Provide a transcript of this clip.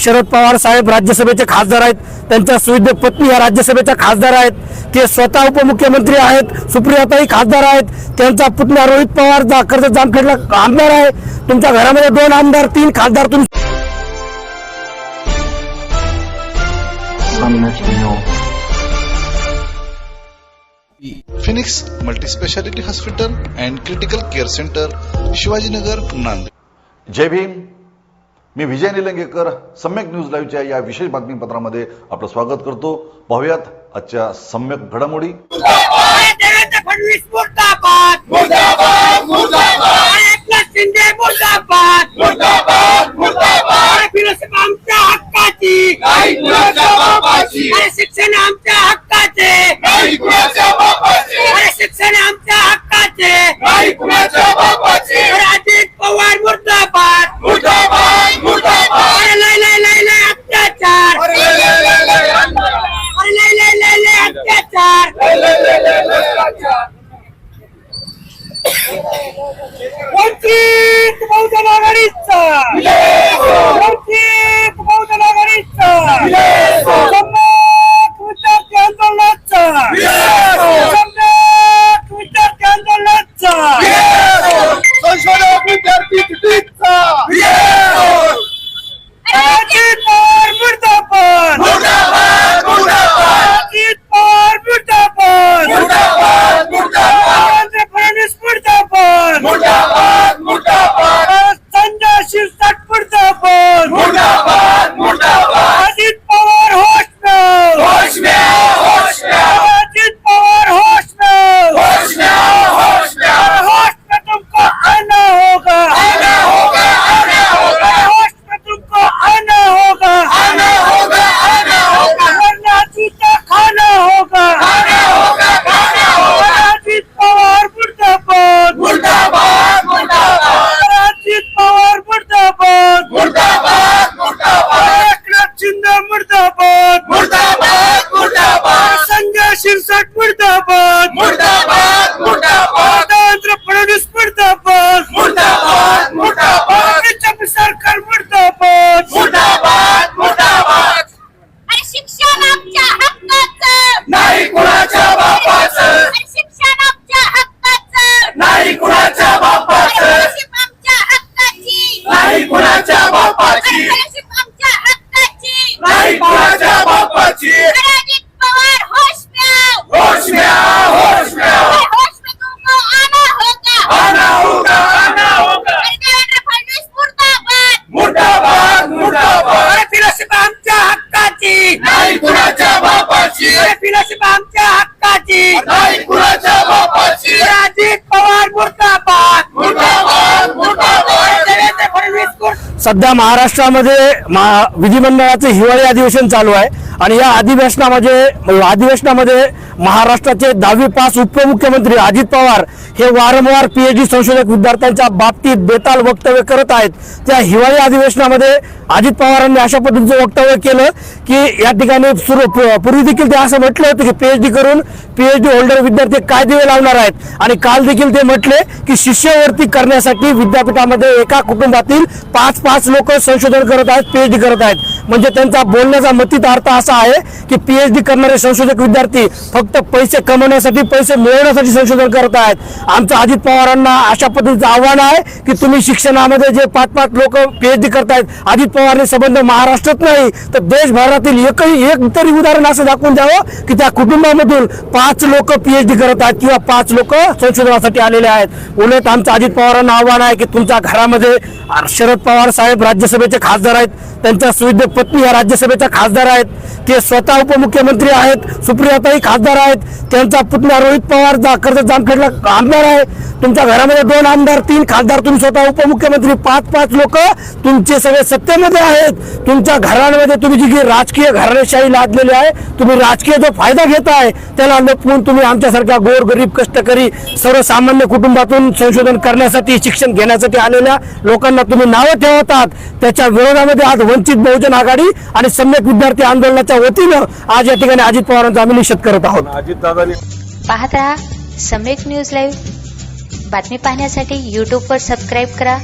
शरद पवार साहेब राज्यसभेचे खासदार आहेत. त्यांच्या सुविध पत्नी या राज्यसभेच्या खासदार आहेत. ते स्वतः उपमुख्यमंत्री आहेत. सुप्रियाताई खासदार आहेत. त्यांचा पुतण्या रोहित पवार जा कर्जत जामखेडला आमदार आहे. तुमच्या घरामध्ये दोन आमदार तीन खासदार तुम्ही Phoenix multispeciality hospital and critical care centre Shivajinagar Nanded Jai Bhim. Me Vijay Nilangekar Samyak news लाईव्हच्या या विशेष बातमीपत्रामध्ये आपलं स्वागत करतो. पाहुयात आजच्या सम्यक घडामोडी. देवेंद्र फडणवीस मुर्दाबाद. वंचित बहुजन आघाडीचा. वंचित बहुजन आघाडीचा. सध्या महाराष्ट्रामध्ये महा विधिमंडळाचे हिवाळी अधिवेशन चालू आहे. आणि या अधिवेशनामध्ये अधिवेशनामध्ये महाराष्ट्राचे दहावी पास उपमुख्यमंत्री अजित पवार हे वारंवार पीएचडी संशोधक विद्यार्थ्यांच्या बाबतीत बेताल वक्तव्य करत आहेत. त्या हिवाळी अधिवेशनामध्ये अजित पवारांनी अशा पद्धतीचं वक्तव्य केलं की या ठिकाणी सुरू पूर्वी देखील ते असं म्हटलं होतं की पीएचडी करून पीएचडी होल्डर विद्यार्थी काय दिवे लावणार आहेत. आणि काल देखील ते म्हटले की शिष्यवृत्ती करण्यासाठी विद्यापीठामध्ये एका कुटुंबातील पाच पाच लोक संशोधन करत आहेत पीएचडी करत आहेत. म्हणजे त्यांचा बोलण्याचा मतीत अर्थ असा आहे की पीएचडी करणारे संशोधक विद्यार्थी फक्त पैसे कमवण्यासाठी पैसे मिळवण्यासाठी संशोधन करत आहेत. आमचं अजित पवारांना अशा पद्धतीचं आव्हान आहे की तुम्ही शिक्षणामध्ये जे पाच पाच लोक पीएचडी करतायत अजित पवारने संबंध महाराष्ट्रात नाही तर देशभरातील एकही एक तरी उदाहरण असं दाखवून द्यावं की त्या कुटुंबामधून पाच लोक पीएचडी करत आहेत किंवा पाच लोक संशोधनासाठी आलेले आहेत. उलट आमचं अजित पवारांना आव्हान आहे की तुमच्या घरामध्ये शरद पवार साहेब राज्यसभेचे खासदार आहेत त्यांच्या सुविध पत्नी या राज्यसभेच्या खासदार आहेत ते स्वतः उपमुख्यमंत्री आहेत सुप्रियाताही खासदार आहेत त्यांचा पुतण्या रोहित पवार जा कर्जत जामखेडला आमदार आहे. तुमच्या घरामध्ये दोन आमदार तीन खासदार तुम्ही स्वतः उपमुख्यमंत्री पाच पाच लोक तुमचे सगळे सत्तेमध्ये आहेत. तुमच्या घरांमध्ये तुम्ही जी राजकीय घराणेशाही लादलेली आहे तुम्ही राजकीय जो फायदा घेताय त्याला लपवून तुम्ही आमच्यासारख्या गोरगरीब कष्टकरी सर्वसामान्य कुटुंबातून संशोधन करण्यासाठी शिक्षण घेण्यासाठी आलेल्या लोकांना तुम्ही नावं ठेवतात. त्याच्या विरोधामध्ये आज वंचित बहुजन आघाडी आणि सम्यक विद्यार्थी आंदोलनाच्या वतीनं आज या ठिकाणी अजित पवारांचा आम्ही निषेध करत आहोत. पाहत रहा सम्यक न्यूज लाईव्ह बातमी पाहण्यासाठी यूट्यूबवर सबस्क्राईब करा.